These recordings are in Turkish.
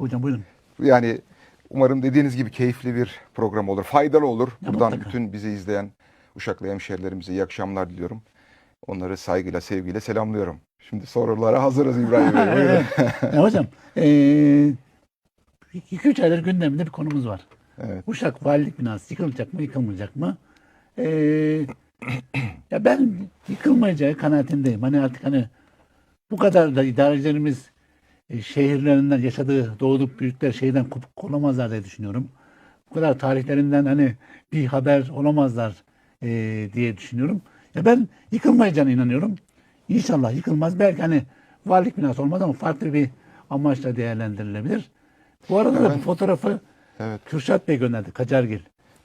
hocam buyurun. Yani umarım dediğiniz gibi keyifli bir program olur. Faydalı olur. Ya Buradan mutlaka. bütün bizi izleyen Uşaklı hemşehrilerimize iyi akşamlar diliyorum. Onları saygıyla, sevgiyle selamlıyorum. Şimdi sorulara hazırız İbrahim Bey. Buyurun. Ya hocam eee 2-3 aydır gündeminde bir konumuz var. Evet. Uşak valilik binası yıkılacak mı yıkılmayacak mı? Eee, ya ben yıkılmayacağı kanaatindeyim. Hani artık hani bu kadar da idarecilerimiz şehirlerinden yaşadığı doğduk büyükler şeyden kopuk olamazlar diye düşünüyorum. Bu kadar tarihlerinden hani bir haber olamazlar e, diye düşünüyorum. Ya ben yıkılmayacağına inanıyorum. İnşallah yıkılmaz. Belki hani valilik binası olmaz ama farklı bir amaçla değerlendirilebilir. Bu arada da Ben- bu fotoğrafı Evet. Kürşat Bey gönderdi. Kacargil.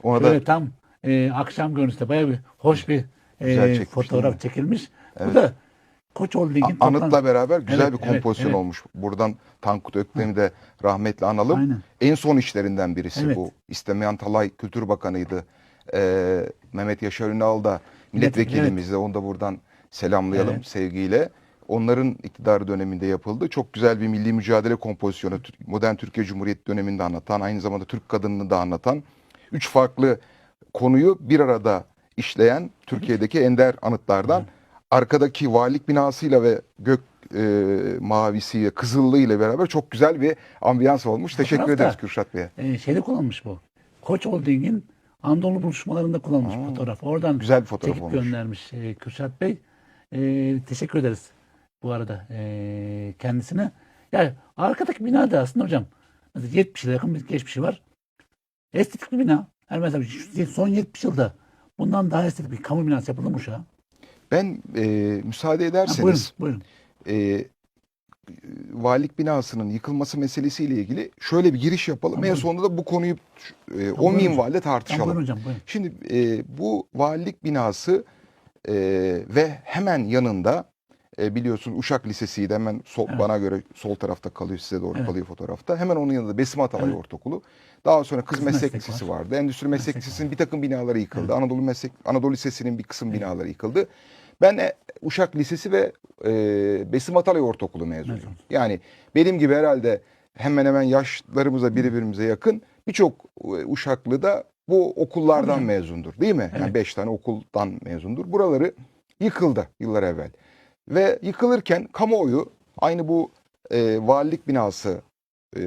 Ona Şöyle da tam e, akşam görüntüsü bayağı bir hoş bir e, fotoğraf mi? çekilmiş. Evet. Bu da Koç Holding'in Anıtla toplam- beraber güzel Evet, bir evet, kompozisyon evet. olmuş. Buradan Tankut Öktem'i de rahmetle analım. Aynen. En son işlerinden birisi Evet. bu. İstemeyen Talay Kültür Bakanı'ydı. Ee, Mehmet Yaşar Ünal da milletvekilimizdi. Onu da buradan selamlayalım Evet. sevgiyle. Onların iktidarı döneminde yapıldı. Çok güzel bir milli mücadele kompozisyonu. Modern Türkiye Cumhuriyeti döneminde anlatan, aynı zamanda Türk kadınını da anlatan. Üç farklı konuyu bir arada işleyen Türkiye'deki ender anıtlardan. Arkadaki valilik binasıyla ve gök e, mavisiyle, kızıllığıyla beraber çok güzel bir ambiyans olmuş. Teşekkür Fotoğraf da- ederiz Kürşat Bey'e. E, şeyde kullanmış bu. Koç Holding'in Anadolu buluşmalarında kullanmış Aa, fotoğraf. Oradan güzel bir fotoğraf çekip olmuş. göndermiş e, Kürşat Bey. E, teşekkür ederiz bu arada e, kendisine. Yani arkadaki bina da aslında hocam mesela 70 yıla yakın bir geçmişi var. Estetik bir bina. Yani mesela son 70 yılda bundan daha estetik bir kamu binası yapıldı mı Uşak'a? Ha, Ben e, müsaade buyurun, ederseniz buyurun. e, valilik binasının yıkılması meselesiyle ilgili şöyle bir giriş yapalım. En Buyurun. sonunda da bu konuyu e, o buyurun. minvalde Ha, tartışalım. buyurun hocam buyurun. Şimdi e, bu valilik binası e, ve hemen yanında e, biliyorsun Uşak Lisesi'ydi hemen sol, Evet. bana göre sol tarafta kalıyor size doğru Evet. kalıyor fotoğrafta. Hemen onun yanında Besim Atalay Evet. Ortaokulu. Daha sonra Kız, Kız Meslek, Meslek Lisesi var. vardı. Endüstri Meslek, Meslek Lisesi'nin bir takım binaları yıkıldı. Anadolu Meslek Anadolu Lisesi'nin bir kısım binaları yıkıldı. Ben e, Uşak Lisesi ve e, Besim Atalay Ortaokulu mezunuyum. Mezun. Yani benim gibi herhalde hemen hemen yaşlarımıza birbirimize yakın birçok e, Uşaklı da bu okullardan Tabii. mezundur değil mi? Yani Evet. beş tane okuldan mezundur. Buraları yıkıldı yıllar evvel. Ve yıkılırken kamuoyu aynı bu e, valilik binası e,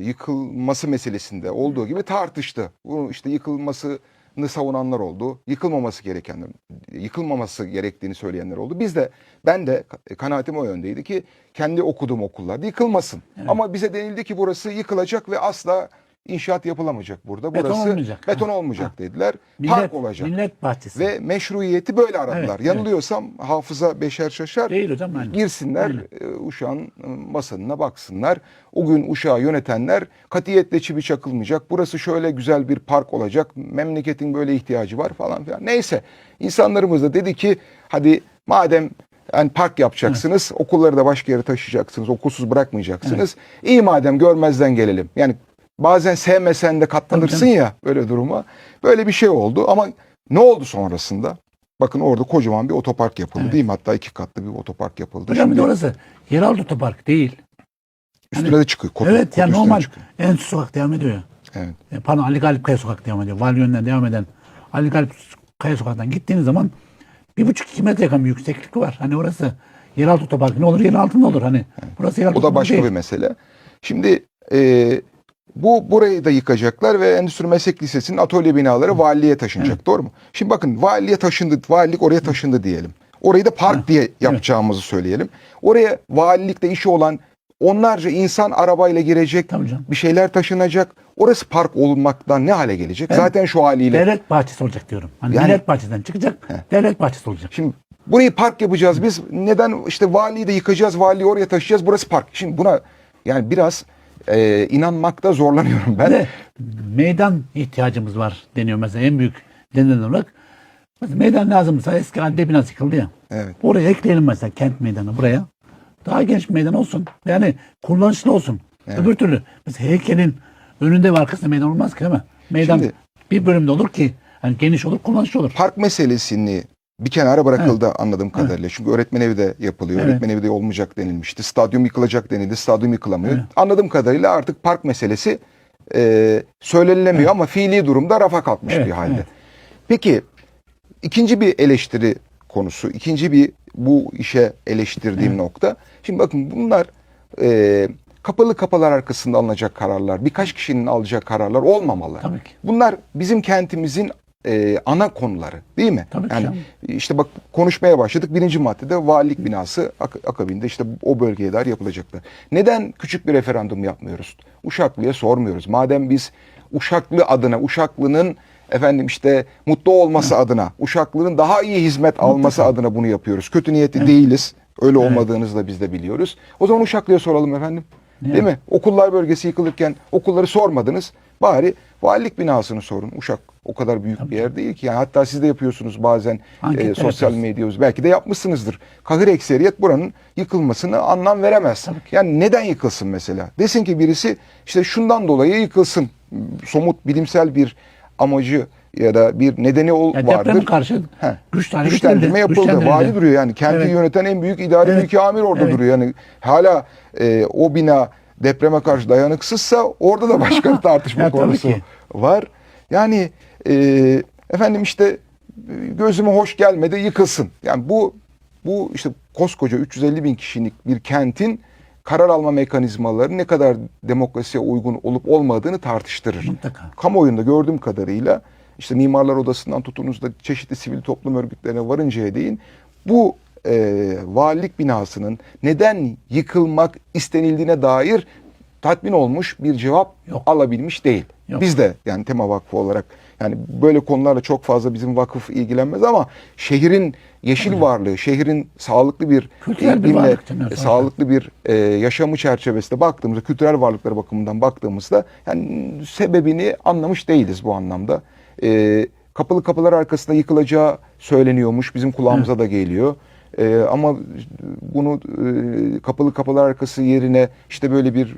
yıkılması meselesinde olduğu gibi tartıştı. Bu işte yıkılmasını savunanlar oldu. Yıkılmaması gerekenler, yıkılmaması gerektiğini söyleyenler oldu. Biz de ben de kanaatim o yöndeydi ki kendi okuduğum okullarda yıkılmasın. Evet. Ama bize denildi ki burası yıkılacak ve asla inşaat yapılamayacak burada. Beton Burası olmayacak. beton Ha. olmayacak dediler. Millet, Park olacak. millet bahçesi. Ve meşruiyeti böyle aradılar. Evet, Yanılıyorsam hafıza beşer şaşar. Değil hocam aynen. Girsinler Aynen. e, uşağın e, masanına baksınlar. O gün uşağı yönetenler katiyetle çivi çakılmayacak. Burası şöyle güzel bir park olacak. Memleketin böyle ihtiyacı var falan filan. Neyse insanlarımız da dedi ki hadi madem yani park yapacaksınız, okulları da başka yere taşıyacaksınız, okulsuz bırakmayacaksınız. İyi madem görmezden gelelim. Yani bazen sevmesen de katlanırsın ya böyle duruma. Böyle bir şey oldu ama ne oldu sonrasında? Bakın orada kocaman bir otopark yapıldı Evet. değil mi? Hatta iki katlı bir otopark yapıldı. Hocam Şimdi orası yeraltı otopark değil. üstüne de çıkıyor. Kod, evet kod yani normal çıkıyor. en sokak devam ediyor. Evet. E, Pardon Ali Galip Kaya sokak devam ediyor. Vali yönünden devam eden Ali Galip Kaya sokaktan gittiğiniz zaman bir buçuk iki metre yakın bir yükseklik var. Hani orası yeraltı otoparkı ne olur yer altında olur hani. Burası yeraltı O da başka değil. bir mesele. Şimdi e, bu burayı da yıkacaklar ve Endüstri Meslek Lisesi'nin atölye binaları valiliğe taşınacak. Doğru mu? Şimdi bakın valiliğe taşındı, valilik oraya taşındı diyelim. Orayı da park diye yapacağımızı söyleyelim. Oraya valilikte işi olan onlarca insan arabayla girecek, bir şeyler taşınacak. Orası park olmaktan ne hale gelecek? Zaten şu haliyle. Devlet bahçesi olacak diyorum. Hani Yani- millet bahçesinden çıkacak devlet bahçesi olacak. Şimdi burayı park yapacağız biz. Neden işte valiyi de yıkacağız, valiyi oraya taşıyacağız. Burası park. Şimdi buna yani biraz e, inanmakta zorlanıyorum ben. De meydan ihtiyacımız var deniyor mesela en büyük denilen olarak. Mesela meydan lazımsa eski adliye binası yıkıldı ya. Evet. Oraya ekleyelim mesela kent meydanı buraya. Daha bir meydan olsun. Yani kullanışlı olsun. Öbür türlü mesela heykelin önünde ve arkasında meydan olmaz ki değil mi? Meydan Şimdi- bir bölümde olur ki hani geniş olur kullanışlı olur. Park meselesini bir kenara bırakıldı anladığım kadarıyla. Çünkü öğretmen evi de yapılıyor. Evet. Öğretmen evi de olmayacak denilmişti. Stadyum yıkılacak denildi. Stadyum yıkılamıyor. Evet. Anladığım kadarıyla artık park meselesi e, söylenilemiyor ama fiili durumda rafa kalkmış Evet, bir halde. evet. Peki ikinci bir eleştiri konusu, ikinci bir bu işe eleştirdiğim nokta. Şimdi bakın bunlar e, kapalı kapılar arkasında alınacak kararlar, birkaç kişinin alacağı kararlar olmamalı. Tabii ki. Bunlar bizim kentimizin e, ana konuları değil mi? Tabii ki yani canım. işte bak konuşmaya başladık. Birinci maddede valilik binası ak- akabinde işte o bölgeye dair yapılacaklar. Neden küçük bir referandum yapmıyoruz? Uşaklı'ya sormuyoruz. Madem biz Uşaklı adına, Uşaklı'nın efendim işte mutlu olması adına, Uşaklı'nın daha iyi hizmet alması adına bunu yapıyoruz. Kötü niyetli değiliz. Öyle olmadığınızı da biz de biliyoruz. O zaman Uşaklı'ya soralım efendim. Değil mi? Okullar bölgesi yıkılırken okulları sormadınız. Bari valilik binasını sorun. Uşak o kadar büyük bir yer değil ki. Yani hatta siz de yapıyorsunuz bazen Anketler e, sosyal yapıyoruz. medya. Belki de yapmışsınızdır. Kahır ekseriyet buranın yıkılmasını anlam veremez. Yani neden yıkılsın mesela? Desin ki birisi işte şundan dolayı yıkılsın. Somut bilimsel bir amacı ya da bir nedeni ol, Ya vardır. depreme karşı He. Güçlendirme edildi, yapıldı. güçlendirildi. Vali duruyor yani. Kenti Evet. yöneten en büyük idari Evet. mülki amir orada Evet. duruyor. Yani hala e, o bina depreme karşı dayanıksızsa orada da başka bir tartışma konusu var. Yani e, efendim işte e, gözüme hoş gelmedi yıkılsın. Yani bu bu işte koskoca 350 bin kişilik bir kentin karar alma mekanizmaları ne kadar demokrasiye uygun olup olmadığını tartıştırır. Mutlaka. Kamuoyunda gördüğüm kadarıyla işte Mimarlar Odası'ndan tutunuz da çeşitli sivil toplum örgütlerine varıncaya değin bu e, valilik binasının neden yıkılmak istenildiğine dair tatmin olmuş bir cevap Yok. alabilmiş değil. Yok. Biz de yani Tema Vakfı olarak yani böyle konularla çok fazla bizim vakıf ilgilenmez ama şehrin yeşil varlığı, şehrin sağlıklı bir Kültürel bir iklimle, varlık sağlıklı bir e, yaşamı çerçevesinde baktığımızda, kültürel varlıkları bakımından baktığımızda yani sebebini anlamış değiliz bu anlamda. E, kapalı kapılar arkasında yıkılacağı söyleniyormuş. Bizim kulağımıza da geliyor. E, ama bunu e, kapalı kapılar arkası yerine işte böyle bir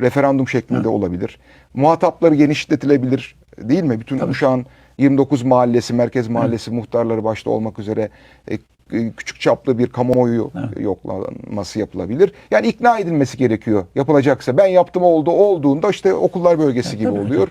referandum şeklinde olabilir. Muhatapları genişletilebilir değil mi? Bütün Uşak'ın 29 mahallesi, merkez mahallesi muhtarları başta olmak üzere e, e, küçük çaplı bir kamuoyu yoklaması yapılabilir. Yani ikna edilmesi gerekiyor yapılacaksa. Ben yaptım oldu olduğunda işte okullar bölgesi gibi tabii. oluyor.